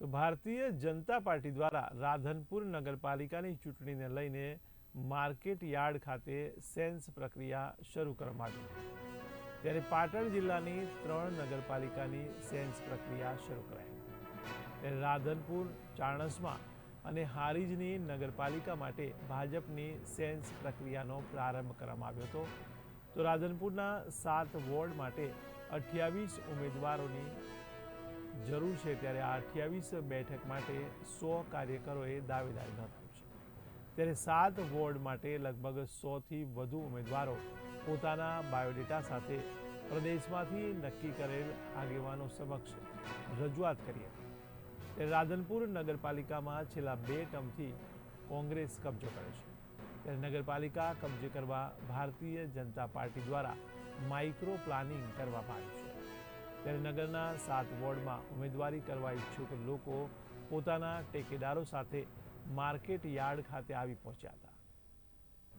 તો ભારતીય જનતા પાર્ટી દ્વારા રાધનપુર નગરપાલિકાની ચૂંટણીને લઈને માર્કેટ યાર્ડ ખાતે સેન્સ પ્રક્રિયા શરૂ કરવામાં આવી. ત્યારે પાટણ જિલ્લાની ત્રણ નગરપાલિકાની સેન્સ પ્રક્રિયા શરૂ કરાઈ. ત્યારે રાધનપુર, ચાણસમાં અને હારીજની નગરપાલિકા માટે ભાજપની સેન્સ પ્રક્રિયાનો પ્રારંભ કરવામાં આવ્યો હતો. તો રાધનપુરના સાત વોર્ડ માટે અઠ્યાવીસ ઉમેદવારોની જરૂર છે ત્યારે આ અઠ્યાવીસ બેઠક માટે સો કાર્યકરોએ દાવેદારી નોંધાવી છે. ત્યારે સાત વોર્ડ માટે લગભગ સોથી વધુ ઉમેદવારો પોતાના બાયોડેટા સાથે પ્રદેશમાંથી નક્કી કરેલ આગેવાનો સમક્ષ રજૂઆત કરી હતી. ત્યારે રાધનપુર નગરપાલિકામાં છેલ્લા બે ટર્મથી કોંગ્રેસ કબજો કરે છે. ત્યારે નગરપાલિકા કબજે કરવા ભારતીય જનતા પાર્ટી દ્વારા માઇક્રો પ્લાનિંગ કરવામાં આવ્યું છે. ત્યારે નગરના સાત વોર્ડમાં ઉમેદવારી કરવા ઈચ્છુક લોકો પોતાના ટેકેદારો સાથે માર્કેટ યાર્ડ ખાતે આવી પહોંચ્યા હતા.